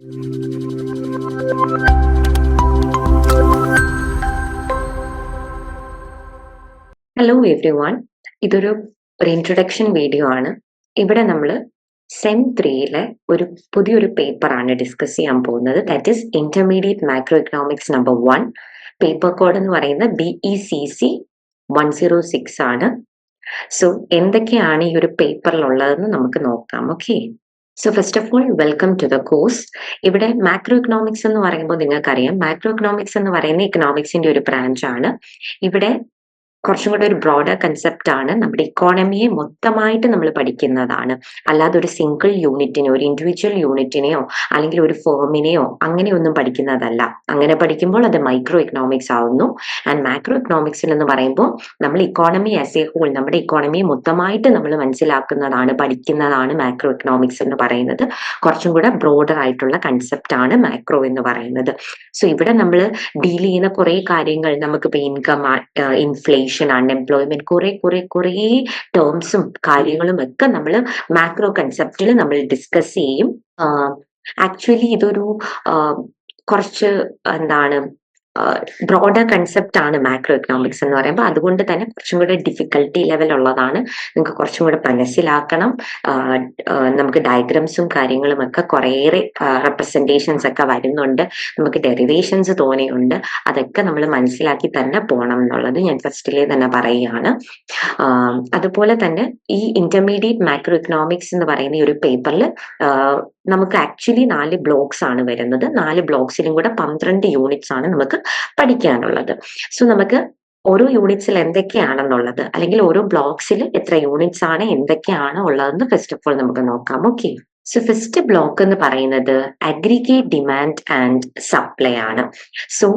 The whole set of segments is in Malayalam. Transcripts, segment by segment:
ഹലോ എവ്രി വൺ ഇതൊരു ഒരു ഇൻട്രൊഡക്ഷൻ വീഡിയോ ആണ്. ഇവിടെ നമ്മൾ സെം ത്രീയിലെ ഒരു പുതിയൊരു പേപ്പറാണ് ഡിസ്കസ് ചെയ്യാൻ പോകുന്നത്. That is intermediate macro economics number one paper code എന്ന് പറയുന്നത് E C C one zero six ആണ്. സോ എന്തൊക്കെയാണ് ഈ ഒരു പേപ്പറിലുള്ളതെന്ന് നമുക്ക് നോക്കാം okay so first of all welcome to the course ഇവിടെ മാക്രോ ഇക്കണോമിക്സ് എന്ന് പറയുമ്പോൾ നിങ്ങൾക്കറിയാം. മാക്രോ ഇക്കണോമിക്സ് എന്ന് പറയുന്ന ഇക്കണോമിക്സിന്റെ ഒരു ബ്രാഞ്ച് ആണ്. ഇവിടെ കുറച്ചും കൂടെ ഒരു ബ്രോഡർ കൺസെപ്റ്റ് ആണ്. നമ്മുടെ ഇക്കോണമിയെ മൊത്തമായിട്ട് നമ്മൾ പഠിക്കുന്നതാണ്. അല്ലാതെ ഒരു സിംഗിൾ യൂണിറ്റിനെ ഒരു ഇൻഡിവിജ്വൽ യൂണിറ്റിനെയോ അല്ലെങ്കിൽ ഒരു ഫേമിനെയോ അങ്ങനെയൊന്നും പഠിക്കുന്നതല്ല. അങ്ങനെ പഠിക്കുമ്പോൾ അത് മൈക്രോ ഇക്കണോമിക്സ് ആവുന്നു. ആൻഡ് മാക്രോ ഇക്കണോമിക്സിൽ എന്ന് പറയുമ്പോൾ നമ്മൾ ഇക്കോണമി ആസ് എ ഹോൾ നമ്മുടെ ഇക്കോണമിയെ മൊത്തമായിട്ട് നമ്മൾ മനസ്സിലാക്കുന്നതാണ് പഠിക്കുന്നതാണ് മാക്രോ ഇക്കണോമിക്സ് എന്ന് പറയുന്നത്. കുറച്ചും കൂടെ ബ്രോഡർ ആയിട്ടുള്ള കൺസെപ്റ്റ് ആണ് മാക്രോ എന്ന് പറയുന്നത്. സോ ഇവിടെ നമ്മൾ ഡീൽ ചെയ്യുന്ന കുറേ കാര്യങ്ങൾ നമുക്കിപ്പോൾ ഇൻകം ഇൻഫ്ലേഷൻ അൺഎംപ്ലോയ്മെന്റ് കുറെ കുറെ കുറെ ടേംസും കാര്യങ്ങളും ഒക്കെ നമ്മൾ മാക്രോ കൺസെപ്റ്റിൽ നമ്മൾ ഡിസ്കസ് ചെയ്യും. ആക്ച്വലി ഇതൊരു കുറച്ച് എന്താണ് ബ്രോഡർ കൺസെപ്റ്റ് ആണ് മാക്രോ എക്കണോമിക്സ് എന്ന് പറയുമ്പോൾ അതുകൊണ്ട് തന്നെ കുറച്ചും കൂടെ ഡിഫിക്കൽട്ടി ലെവൽ ഉള്ളതാണ്. നിങ്ങൾക്ക് കുറച്ചും കൂടെ മനസ്സിലാക്കണം. നമുക്ക് ഡയഗ്രംസും കാര്യങ്ങളും ഒക്കെ കുറേയേറെ റെപ്രസെന്റേഷൻസ് ഒക്കെ വരുന്നുണ്ട്. നമുക്ക് ഡെറിവേഷൻസ് തോന്നിയുണ്ട്. അതൊക്കെ നമ്മൾ മനസ്സിലാക്കി തന്നെ പോകണം എന്നുള്ളത് ഞാൻ ഫസ്റ്റിലെ തന്നെ പറയുകയാണ്. അതുപോലെ തന്നെ ഈ ഇന്റർമീഡിയറ്റ് മാക്രോ എക്കണോമിക്സ് എന്ന് പറയുന്ന ഒരു പേപ്പറിൽ നമുക്ക് ആക്ച്വലി നാല് ബ്ലോക്സ് ആണ് വരുന്നത്. നാല് ബ്ലോക്സിലും കൂടെ പന്ത്രണ്ട് യൂണിറ്റ്സ് ആണ് നമുക്ക് പഠിക്കാനുള്ളത്. സോ നമുക്ക് ഓരോ യൂണിറ്റ്സിൽ എന്തൊക്കെയാണെന്നുള്ളത് അല്ലെങ്കിൽ ഓരോ ബ്ലോക്സിൽ എത്ര യൂണിറ്റ്സ് ആണ് എന്തൊക്കെയാണ് ഉള്ളതെന്ന് ഫസ്റ്റ് ഓഫ് ഓൾ നമുക്ക് നോക്കാം. ഓക്കെ സോ ഫസ്റ്റ് ബ്ലോക്ക് എന്ന് പറയുന്നത് അഗ്രിഗേറ്റ് ഡിമാൻഡ് ആൻഡ് സപ്ലൈ ആണ്. So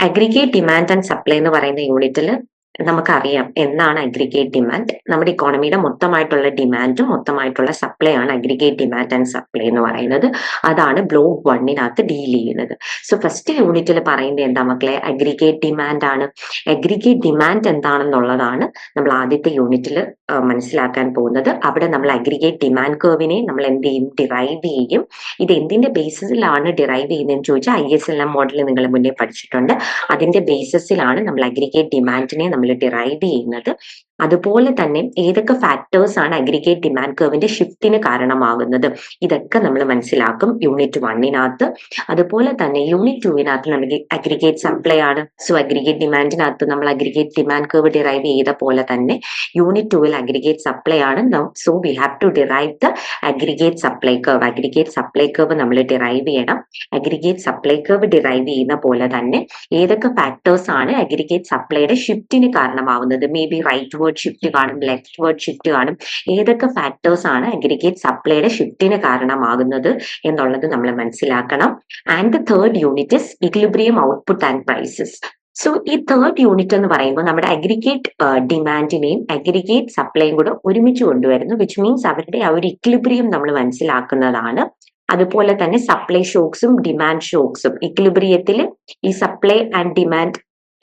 aggregate demand and supply എന്ന് പറയുന്ന യൂണിറ്റിൽ നമുക്കറിയാം എന്താണ് അഗ്രിഗേറ്റ് ഡിമാൻഡ് നമ്മുടെ ഇക്കോണമിയുടെ മൊത്തമായിട്ടുള്ള ഡിമാൻഡും മൊത്തമായിട്ടുള്ള സപ്ലൈ ആണ് അഗ്രിഗേറ്റ് ഡിമാൻഡ് ആൻഡ് സപ്ലൈ എന്ന് പറയുന്നത്. അതാണ് ബ്ലോക്ക് വണ്ണിനകത്ത് ഡീൽ ചെയ്യുന്നത്. സോ ഫസ്റ്റ് യൂണിറ്റിൽ പറയുന്നത് എന്താ മക്കളെ? അഗ്രിഗേറ്റ് ഡിമാൻഡ് ആണ്. അഗ്രിഗേറ്റ് ഡിമാൻഡ് എന്താണെന്നുള്ളതാണ് നമ്മൾ ആദ്യത്തെ യൂണിറ്റിൽ മനസ്സിലാക്കാൻ പോകുന്നത്. അവിടെ നമ്മൾ അഗ്രിഗേറ്റ് ഡിമാൻഡ് കർവിനെ നമ്മൾ എന്ത് ചെയ്യും? ഡിറൈവ് ചെയ്യും. ഇത് എന്തിന്റെ ബേസിസിലാണ് ഡിറൈവ് ചെയ്യുന്നതെന്ന് ചോദിച്ചാൽ I S L M model നിങ്ങൾ മുന്നേ പഠിച്ചിട്ടുണ്ട്. അതിന്റെ ബേസിസിലാണ് നമ്മൾ അഗ്രിഗേറ്റ് ഡിമാൻഡിനെ നമ്മൾ ഡിറൈവ് ചെയ്യുന്നത്. അതുപോലെ തന്നെ ഏതൊക്കെ ഫാക്ടേഴ്സ് ആണ് അഗ്രിഗേറ്റ് ഡിമാൻഡ് കർവിന്റെ ഷിഫ്റ്റിന് കാരണമാകുന്നത്? ഇതൊക്കെ നമ്മൾ മനസ്സിലാക്കും യൂണിറ്റ് വണ്ണിനകത്ത് അതുപോലെ തന്നെ യൂണിറ്റ് ടുവിനകത്ത് നമുക്ക് അഗ്രിഗേറ്റ് സപ്ലൈ ആണ്. സോ അഗ്രിഗേറ്റ് ഡിമാൻഡിനകത്ത് നമ്മൾ അഗ്രിഗേറ്റ് ഡിമാൻഡ് കർവ് ഡിറൈവ് ചെയ്ത പോലെ തന്നെ യൂണിറ്റ് ടുവിൽ അഗ്രിഗേറ്റ് സപ്ലൈ ആണ്. So we have to derive the aggregate supply curve aggregate supply curve നമ്മൾ ഡിറൈവ് ചെയ്യണം. അഗ്രിഗേറ്റ് സപ്ലൈ കർവ് ഡിറൈവ് ചെയ്യുന്ന പോലെ തന്നെ ഏതൊക്കെ ഫാക്ടേഴ്സ് ആണ് അഗ്രിഗേറ്റ് സപ്ലൈയുടെ ഷിഫ്റ്റിന് കാരണമാവുന്നത് മേ ബി റൈറ്റ് ഷിഫ്റ്റ് കാണും ലെഫ്റ്റ് വേർഡ് ഷിഫ്റ്റ് കാണും. ഏതൊക്കെ ഫാക്ടേഴ്സ് ആണ് അഗ്രിഗേറ്റ് സപ്ലൈയുടെ ഷിഫ്റ്റിന് കാരണമാകുന്നത് എന്നുള്ളത് നമ്മൾ മനസ്സിലാക്കണം. And the third unit is equilibrium output and prices so ഈ തേർഡ് യൂണിറ്റ് എന്ന് പറയുമ്പോൾ നമ്മുടെ അഗ്രിഗേറ്റ് ഡിമാൻഡിനെയും അഗ്രിഗേറ്റ് സപ്ലൈയും കൂടെ ഒരുമിച്ച് കൊണ്ടുവരുന്നു വിച്ച് മീൻസ് അവരുടെ ആ ഒരു ഇക്ലിബ്രിയം നമ്മൾ മനസ്സിലാക്കുന്നതാണ്. അതുപോലെ തന്നെ സപ്ലൈ ഷോക്സും ഡിമാൻഡ് ഷോക്സും ഇക്ലിബ്രിയത്തിൽ ഈ സപ്ലൈ ആൻഡ് ഡിമാൻഡ്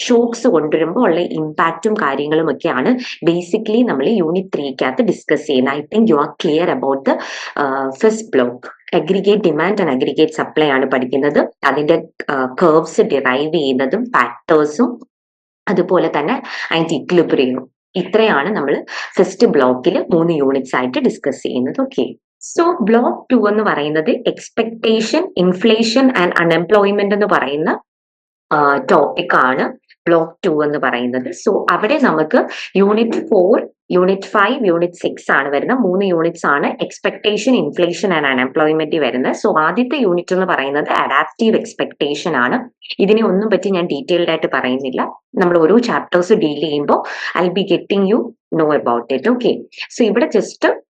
ഷോക്സ് കൊണ്ടുവരുമ്പോൾ ഉള്ള ഇമ്പാക്റ്റും കാര്യങ്ങളും ഒക്കെയാണ് ബേസിക്കലി നമ്മൾ യൂണിറ്റ് ത്രീക്കകത്ത് ഡിസ്കസ് ചെയ്യുന്നത്. I think you are clear about the first block aggregate demand and aggregate supply ആണ് പഠിക്കുന്നത്. അതിന്റെ കർവ്സ് ഡിറൈവ് ചെയ്യുന്നതും ഫാക്ടേഴ്സും അതുപോലെ തന്നെ അതിന്റെ ഇക്ലിബ്രിയും ഇത്രയാണ് നമ്മൾ ഫസ്റ്റ് ബ്ലോക്കിൽ മൂന്ന് യൂണിറ്റ്സ് ആയിട്ട് ഡിസ്കസ് ചെയ്യുന്നത്. ഓക്കെ സോ ബ്ലോക്ക് ടു എന്ന് പറയുന്നത് എക്സ്പെക്ടേഷൻ ഇൻഫ്ലേഷൻ ആൻഡ് അൺഎംപ്ലോയ്മെന്റ് എന്ന് പറയുന്ന ടോപ്പിക് ആണ്. ബ്ലോക്ക് ടു എന്ന് പറയുന്നത്. സോ അവിടെ നമുക്ക് unit four unit five unit six ആണ് വരുന്നത്. മൂന്ന് യൂണിറ്റ്സ് ആണ്. എക്സ്പെക്ടേഷൻ ഇൻഫ്ലേഷൻ ആൻഡ് അൺഎംപ്ലോയ്മെന്റ് വരുന്നത്. സോ ആദ്യത്തെ യൂണിറ്റ് എന്ന് പറയുന്നത് അഡാപ്റ്റീവ് എക്സ്പെക്ടേഷൻ ആണ്. ഇതിനെ ഒന്നും പറ്റി ഞാൻ ഡീറ്റെയിൽഡ് ആയിട്ട് പറയുന്നില്ല. നമ്മൾ ഓരോ ചാപ്റ്റേഴ്സ് ഡീൽ ചെയ്യുമ്പോൾ I be getting you know about it okay so ഇവിടെ ജസ്റ്റ്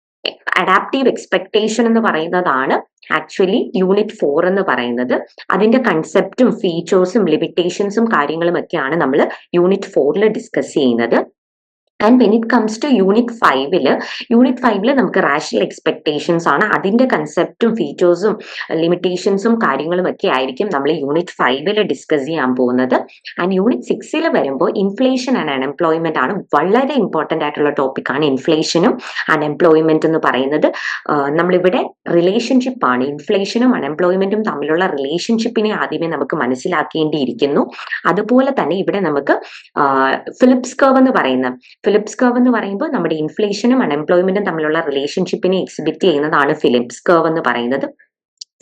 അഡാപ്റ്റീവ് എക്സ്പെക്ടേഷൻ എന്ന് പറയുന്നതാണ് ആക്ച്വലി യൂണിറ്റ് ഫോർ എന്ന് പറയുന്നത്. അതിന്റെ കൺസെപ്റ്റും ഫീച്ചേഴ്സും ലിമിറ്റേഷൻസും കാര്യങ്ങളും ഒക്കെയാണ് നമ്മൾ യൂണിറ്റ് ഫോറിൽ ഡിസ്കസ് ചെയ്യുന്നത്. And when it comes to unit ഫൈവിൽ യൂണിറ്റ് ഫൈവിൽ നമുക്ക് റാഷണൽ എക്സ്പെക്ടേഷൻസ് ആണ്. അതിന്റെ കൺസെപ്റ്റും ഫീച്ചേഴ്സും ലിമിറ്റേഷൻസും കാര്യങ്ങളും ഒക്കെ ആയിരിക്കും നമ്മൾ യൂണിറ്റ് ഫൈവിൽ ഡിസ്കസ് ചെയ്യാൻ പോകുന്നത്. ആൻഡ് യൂണിറ്റ് സിക്സിൽ വരുമ്പോൾ ഇൻഫ്ലേഷൻ ആൻഡ് അൺഎംപ്ലോയ്മെന്റ് ആണ് വളരെ ഇമ്പോർട്ടന്റ് ആയിട്ടുള്ള ടോപ്പിക് ആണ്. ഇൻഫ്ലേഷനും അൺഎംപ്ലോയ്മെന്റ് എന്ന് പറയുന്നത് നമ്മളിവിടെ റിലേഷൻഷിപ്പ് ആണ്. ഇൻഫ്ലേഷനും അൺഎംപ്ലോയ്മെന്റും തമ്മിലുള്ള റിലേഷൻഷിപ്പിനെ ആദ്യമേ നമുക്ക് മനസ്സിലാക്കേണ്ടിയിരിക്കുന്നു. അതുപോലെ തന്നെ ഇവിടെ നമുക്ക് ഫിലിപ്സ് കർവ് എന്ന് പറയുന്ന ഫിലിപ്സ് കർവ് എന്ന് പറയുമ്പോൾ നമ്മുടെ ഇൻഫ്ലേഷനും അൺഎംപ്ലോയ്മെന്റും തമ്മിലുള്ള റിലേഷൻഷിപ്പിനെ എക്സിബിറ്റ് ചെയ്യുന്നതാണ് ഫിലിപ്സ് കർവ് എന്ന് പറയുന്നത്.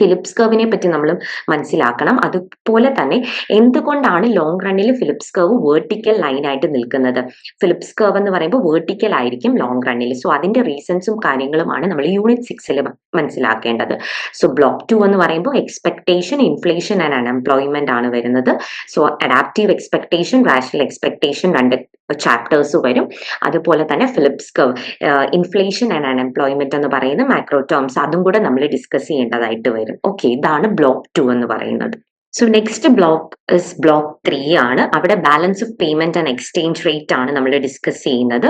ഫിലിപ്സ് കർവിനെ പറ്റി നമ്മൾ മനസ്സിലാക്കണം. അതുപോലെ തന്നെ എന്തുകൊണ്ടാണ് ലോങ് റണ്ണിൽ ഫിലിപ്സ് കർവ് വേർട്ടിക്കൽ ലൈൻ ആയിട്ട് നിൽക്കുന്നത്? ഫിലിപ്സ് കർവ് എന്ന് പറയുമ്പോൾ വേർട്ടിക്കൽ ആയിരിക്കും ലോങ് റണ്ണിൽ സോ അതിന്റെ റീസൺസും കാര്യങ്ങളുമാണ് നമ്മൾ യൂണിറ്റ് സിക്സിൽ മനസ്സിലാക്കേണ്ടത്. സോ ബ്ലോക്ക് ടു എന്ന് പറയുമ്പോൾ എക്സ്പെക്ടേഷൻ ഇൻഫ്ലേഷൻ ആൻഡ് അൺഎംപ്ലോയ്മെന്റ് ആണ് വരുന്നത്. So adaptive expectation rational expectation രണ്ട് ചാപ്റ്റേഴ്സ് വരും. അതുപോലെ തന്നെ Phillips curve inflation and unemployment എന്ന് പറയുന്ന മാക്രോ ടേംസ് അതും കൂടെ നമ്മൾ ഡിസ്കസ് ചെയ്യേണ്ടതായിട്ട് വരും. ഓക്കെ ഇതാണ് ബ്ലോക്ക് ടു എന്ന് പറയുന്നത്. So next block is block three ആണ്. അവിടെ balance of payment and exchange rate ആണ് നമ്മൾ ഡിസ്കസ് ചെയ്യുന്നത്.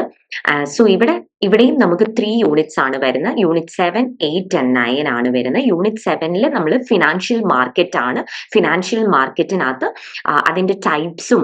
സോ ഇവിടെ ഇവിടെയും നമുക്ക് ത്രീ യൂണിറ്റ്സ് ആണ് വരുന്നത്. Unit seven eight and nine ആണ് വരുന്നത്. യൂണിറ്റ് സെവനിൽ നമ്മൾ ഫിനാൻഷ്യൽ മാർക്കറ്റ് ആണ്. ഫിനാൻഷ്യൽ മാർക്കറ്റിനകത്ത് അതിന്റെ ടൈപ്സും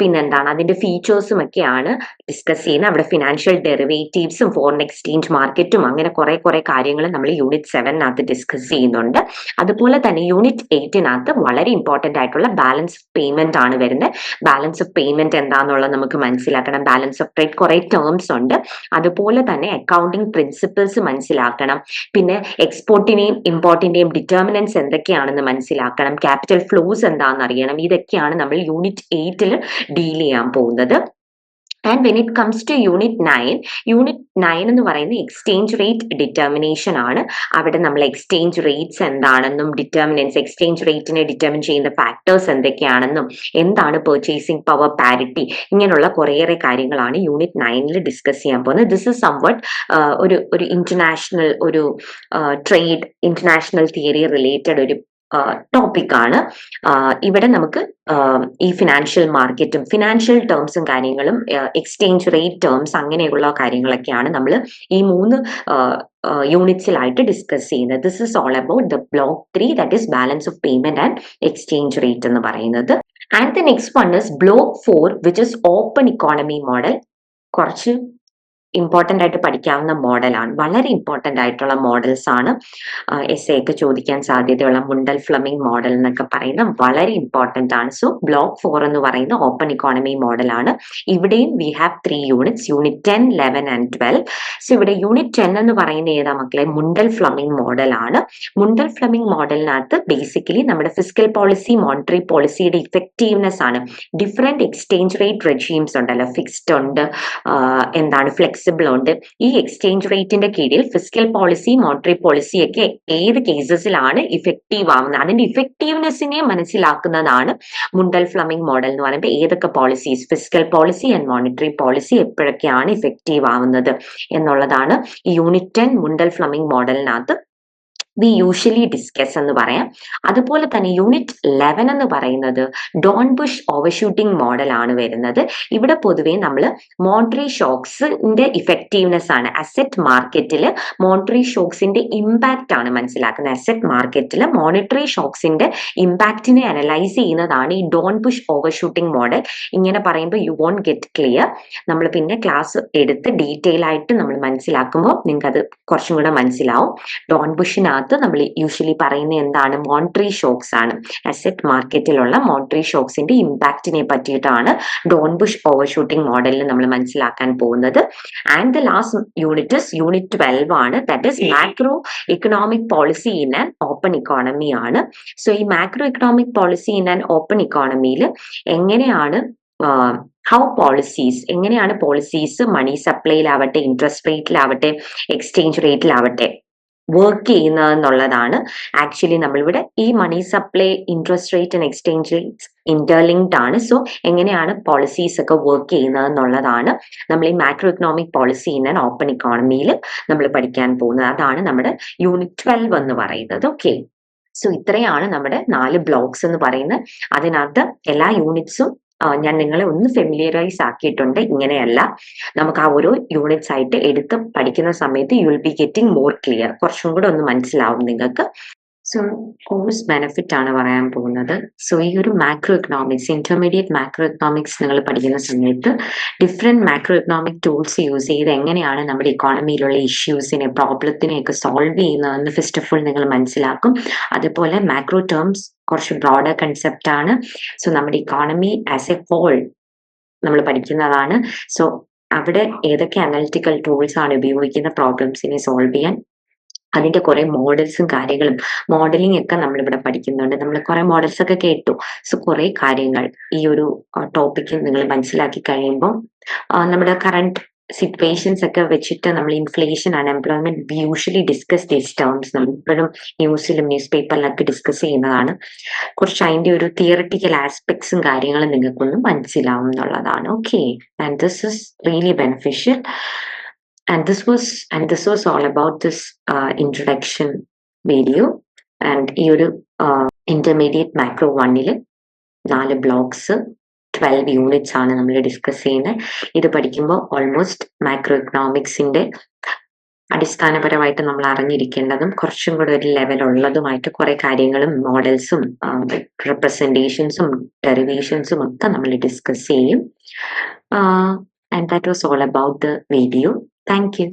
പിന്നെന്താണ്? അതിന്റെ ഫീച്ചേഴ്സും ഒക്കെയാണ് ഡിസ്കസ് ചെയ്യുന്നത്. അവിടെ ഫിനാൻഷ്യൽ ഡെറിവേറ്റീവ്സും ഫോറിൻ എക്സ്ചേഞ്ച് മാർക്കറ്റും അങ്ങനെ കുറെ കുറെ കാര്യങ്ങൾ നമ്മൾ യൂണിറ്റ് സെവനകത്ത് ഡിസ്കസ് ചെയ്യുന്നുണ്ട്. അതുപോലെ തന്നെ യൂണിറ്റ് എയ്റ്റിനകത്ത് വളരെ ഇമ്പോർട്ടന്റ് ആയിട്ടുള്ള ബാലൻസ് ഓഫ് പേയ്മെന്റ് ആണ് വരുന്നത്. ബാലൻസ് ഓഫ് പേയ്മെന്റ് എന്താണെന്നുള്ളത് നമുക്ക് മനസ്സിലാക്കണം. ബാലൻസ് ഓഫ് ട്രേഡ് കുറെ ടേംസ് ഉണ്ട്. അതുപോലെ തന്നെ അക്കൗണ്ടിങ് പ്രിൻസിപ്പിൾസ് മനസ്സിലാക്കണം. പിന്നെ എക്സ്പോർട്ടിനെയും ഇമ്പോർട്ടിന്റെയും ഡിറ്റർമിനൻസ് എന്തൊക്കെയാണെന്ന് മനസ്സിലാക്കണം. ക്യാപിറ്റൽ ഫ്ലോസ് എന്താണെന്ന് അറിയണം. ഇതൊക്കെയാണ് നമ്മൾ യൂണിറ്റ് എയ്റ്റിൽ ഡീൽ ചെയ്യാൻ പോകുന്നത്. And when it comes to unit nine unit nine എന്ന് പറയുന്നത് എക്സ്ചേഞ്ച് റേറ്റ് ഡിറ്റർമിനേഷൻ ആണ്. അവിടെ നമ്മൾ എക്സ്ചേഞ്ച് റേറ്റ്സ് എന്താണെന്നും ഡിറ്റർമിനൻസ് എക്സ്ചേഞ്ച് റേറ്റിനെ ഡിറ്റർമിൻ ചെയ്യുന്ന ഫാക്ടേഴ്സ് എന്തൊക്കെയാണെന്നും എന്താണ് പെർച്ചേസിംഗ് പവർ പാരിറ്റി ഇങ്ങനെയുള്ള കുറേയേറെ കാര്യങ്ങളാണ് യൂണിറ്റ് നയനിൽ ഡിസ്കസ് ചെയ്യാൻ പോകുന്നത്. ദിസ് ഇസ് സംവട്ട് ഒരു ഒരു ഇന്റർനാഷണൽ ഒരു ട്രേഡ് ഇന്റർനാഷണൽ തിയറി റിലേറ്റഡ് ഒരു ടോപ്പിക് ആണ്. ഇവിടെ നമുക്ക് ഈ ഫിനാൻഷ്യൽ മാർക്കറ്റും ഫിനാൻഷ്യൽ ടേംസും കാര്യങ്ങളും എക്സ്ചേഞ്ച് റേറ്റ് ടേംസ് അങ്ങനെയുള്ള കാര്യങ്ങളൊക്കെയാണ് നമ്മൾ ഈ മൂന്ന് യൂണിറ്റ്സിലായിട്ട് ഡിസ്കസ് ചെയ്യുന്നത്. This is all about the block three that is balance of payment and exchange rate എന്ന് പറയുന്നത്. And the next one is block four which is open economy model കുറച്ച് ഇമ്പോർട്ടന്റ് ആയിട്ട് പഠിക്കാവുന്ന മോഡലാണ് വളരെ ഇമ്പോർട്ടന്റ് ആയിട്ടുള്ള മോഡൽസ് ആണ്. എസ് എ ഒക്കെ ചോദിക്കാൻ സാധ്യതയുള്ള മുണ്ടൽ ഫ്ലമിംഗ് മോഡൽ എന്നൊക്കെ പറയുന്ന വളരെ ഇമ്പോർട്ടന്റ് ആണ്. സോ ബ്ലോക്ക് ഫോർ എന്ന് പറയുന്ന ഓപ്പൺ ഇക്കോണമി മോഡലാണ് ഇവിടെയും we have three units unit ten eleven and twelve so ഇവിടെ യൂണിറ്റ് ടെൻ എന്ന് പറയുന്ന ഏതാ മക്കളെ? മുണ്ടൽ ഫ്ലമിംഗ് മോഡലാണ് മുണ്ടൽ ഫ്ലമിംഗ് മോഡലിനകത്ത് ബേസിക്കലി നമ്മുടെ ഫിസിക്കൽ പോളിസി മോണിറ്ററി പോളിസിയുടെ ഇഫക്റ്റീവ്നെസ് ആണ്. ഡിഫറെന്റ് എക്സ്ചേഞ്ച് റേറ്റ് റെജീംസ് ഉണ്ടല്ലോ. ഫിക്സ്ഡ് ഉണ്ട്. എന്താണ്? ഫ്ലെക്സ് ഫ്ലെക്സിബിൾ ഉണ്ട്. ഈ എക്സ്ചേഞ്ച് റേറ്റിന്റെ കീഴിൽ ഫിസിക്കൽ പോളിസി മോണിറ്ററി പോളിസി ഒക്കെ ഏത് കേസസിലാണ് ഇഫക്റ്റീവ് ആവുന്നത്? അതിന്റെ ഇഫക്റ്റീവ്നെസ്സിനെ മനസ്സിലാക്കുന്നതാണ് മുണ്ടൽ ഫ്ലമിംഗ് മോഡൽ എന്ന് പറയുമ്പോൾ ഏതൊക്കെ policies fiscal policy and monetary policy എപ്പോഴൊക്കെയാണ് effective ആവുന്നത് എന്നുള്ളതാണ് ഈ യൂണിറ്റ് ടെൻ മുണ്ടൽ ഫ്ലമിംഗ് മോഡലിനകത്ത് വി യൂഷ്വലി ഡിസ്കസ് എന്ന് പറയാം. അതുപോലെ തന്നെ യൂണിറ്റ് ലെവൻ എന്ന് പറയുന്നത് ഡോൺ ബുഷ് ഓവർഷൂട്ടിംഗ് മോഡൽ ആണ് വരുന്നത്. ഇവിടെ പൊതുവേ നമ്മൾ മോണിറ്ററി ഷോക്സിന്റെ ഇഫക്റ്റീവ്നെസ് ആണ്. അസറ്റ് മാർക്കറ്റിൽ മോണിറ്ററി ഷോക്സിന്റെ ഇമ്പാക്റ്റ് ആണ് മനസ്സിലാക്കുന്നത്. അസറ്റ് മാർക്കറ്റിൽ മോണിറ്ററി ഷോക്സിന്റെ ഇമ്പാക്റ്റിനെ അനലൈസ് ചെയ്യുന്നതാണ് ഈ ഡോൺ ബുഷ് ഓവർഷൂട്ടിംഗ് മോഡൽ ഇങ്ങനെ പറയുമ്പോൾ യു വോണ്ട് ഗെറ്റ് ക്ലിയർ നമ്മൾ പിന്നെ ക്ലാസ് എടുത്ത് ഡീറ്റെയിൽ ആയിട്ട് നമ്മൾ മനസ്സിലാക്കുമ്പോൾ നിങ്ങൾക്ക് അത് കുറച്ചും കൂടെ മനസ്സിലാവും. ഡോൺ ബുഷിനകത്ത് നമ്മൾ യൂഷ്വലി പറയുന്ന എന്താണ്? മോണിറ്ററി ഷോക്സ് ആണ്. അസറ്റ് മാർക്കറ്റിലുള്ള മോണിറ്ററി ഷോക്സിന്റെ ഇമ്പാക്റ്റിനെ പറ്റിയിട്ടാണ് ഡോൺ ബുഷ് ഓവർഷൂട്ടിംഗ് മോഡലിൽ നമ്മൾ മനസ്സിലാക്കാൻ പോകുന്നത്. And the last unit unit twelve ആണ്. That is macro economic policy in and open economy ആണ്. സോ ഈ macro economic policy in and open ഇക്കോണമിയിൽ എങ്ങനെയാണ് ഹൗ പോളിസീസ് എങ്ങനെയാണ് പോളിസീസ് മണി സപ്ലൈയിലാവട്ടെ ഇൻട്രസ്റ്റ് റേറ്റിലാവട്ടെ എക്സ്ചേഞ്ച് റേറ്റിലാവട്ടെ വർക്ക് ചെയ്യുന്നത് എന്നുള്ളതാണ് ആക്ച്വലി നമ്മളിവിടെ ഈ money supply interest rate and exchange interlinked ആണ്. സോ എങ്ങനെയാണ് പോളിസീസ് ഒക്കെ വർക്ക് ചെയ്യുന്നത് എന്നുള്ളതാണ് നമ്മൾ ഈ macro economic policy in and open ഇക്കോണമിയിൽ നമ്മൾ പഠിക്കാൻ പോകുന്നത്. അതാണ് നമ്മുടെ യൂണിറ്റ് ട്വൽവ് എന്ന് പറയുന്നത്. ഓക്കെ സോ ഇത്രയാണ് നമ്മുടെ നാല് ബ്ലോക്സ് എന്ന് പറയുന്നത്. അതിനകത്ത് എല്ലാ യൂണിറ്റ്സും ഞാൻ നിങ്ങളെ ഒന്ന് ഫെമിലിയറൈസ് ആക്കിയിട്ടുണ്ട്. ഇങ്ങനെയല്ല. നമുക്ക് ആ ഓരോ യൂണിറ്റ്സ് ആയിട്ട് എടുത്ത് പഠിക്കുന്ന സമയത്ത് you will be getting more clear കുറച്ചും കൂടെ ഒന്ന് മനസ്സിലാവും നിങ്ങൾക്ക്. സോ കോഴ്സ് ബെനിഫിറ്റ് ആണ് പറയാൻ പോകുന്നത്. സോ ഈ ഒരു macro economics intermediate macro economics നിങ്ങൾ പഠിക്കുന്ന സമയത്ത് different macro economic tools use ചെയ്ത് എങ്ങനെയാണ് നമ്മുടെ ഇക്കോണമിയിലുള്ള ഇഷ്യൂസിനെ പ്രോബ്ലത്തിനെയൊക്കെ സോൾവ് ചെയ്യുന്നതെന്ന് ഫസ്റ്റ് ഓഫ് ഓൾ നിങ്ങൾ മനസ്സിലാക്കും. അതുപോലെ മാക്രോ ടേംസ് കുറച്ച് ബ്രോഡർ കൺസെപ്റ്റ് ആണ്. സോ നമ്മുടെ ഇക്കോണമി ആസ് എ ഹോൾ നമ്മൾ പഠിക്കുന്നതാണ്. സോ അവിടെ ഏതൊക്കെ അനലിറ്റിക്കൽ ടൂൾസ് ആണ് ഉപയോഗിക്കുന്ന പ്രോബ്ലംസിനെ സോൾവ് ചെയ്യാൻ അതിന്റെ കുറെ മോഡൽസും കാര്യങ്ങളും മോഡലിംഗ് ഒക്കെ നമ്മൾ ഇവിടെ പഠിക്കുന്നുണ്ട്. നമ്മൾ കുറെ മോഡൽസ് ഒക്കെ കേട്ടു. സോ കുറെ കാര്യങ്ങൾ ഈ ഒരു ടോപ്പിക്കിൽ നിങ്ങൾ മനസ്സിലാക്കി കഴിയുമ്പോൾ നമ്മുടെ കറണ്ട് സിറ്റുവേഷൻസ് ഒക്കെ വെച്ചിട്ട് നമ്മൾ inflation unemployment usually discuss these terms നമ്മൾ ഇപ്പോഴും ന്യൂസിലും ന്യൂസ് പേപ്പറിലൊക്കെ ഡിസ്കസ് ചെയ്യുന്നതാണ്. കുറച്ച് അതിന്റെ ഒരു തിയറട്ടിക്കൽ ആസ്പെക്ട്സും കാര്യങ്ങളും നിങ്ങൾക്കൊന്ന് മനസ്സിലാവും എന്നുള്ളതാണ്. Okay and this is really beneficial and this was and this was all about this introduction video and ഈ ഒരു ഇന്റർമീഡിയറ്റ് മാക്രോ വണ്ണിൽ നാല് ബ്ലോക്സ് ട്വൽവ് യൂണിറ്റ്സ് ആണ് നമ്മൾ ഡിസ്കസ് ചെയ്യുന്നത്. ഇത് പഠിക്കുമ്പോൾ ഓൾമോസ്റ്റ് മാക്രോ ഇക്കണോമിക്സിന്റെ അടിസ്ഥാനപരമായിട്ട് നമ്മൾ അറിഞ്ഞിരിക്കേണ്ടതും കുറച്ചും കൂടെ ഒരു ലെവൽ ഉള്ളതുമായിട്ട് കുറെ കാര്യങ്ങളും മോഡൽസും റെപ്രസെന്റേഷൻസും ഡെറിവേഷൻസും ഒക്കെ നമ്മൾ ഡിസ്കസ് ചെയ്യും. And that was all about the video thank you.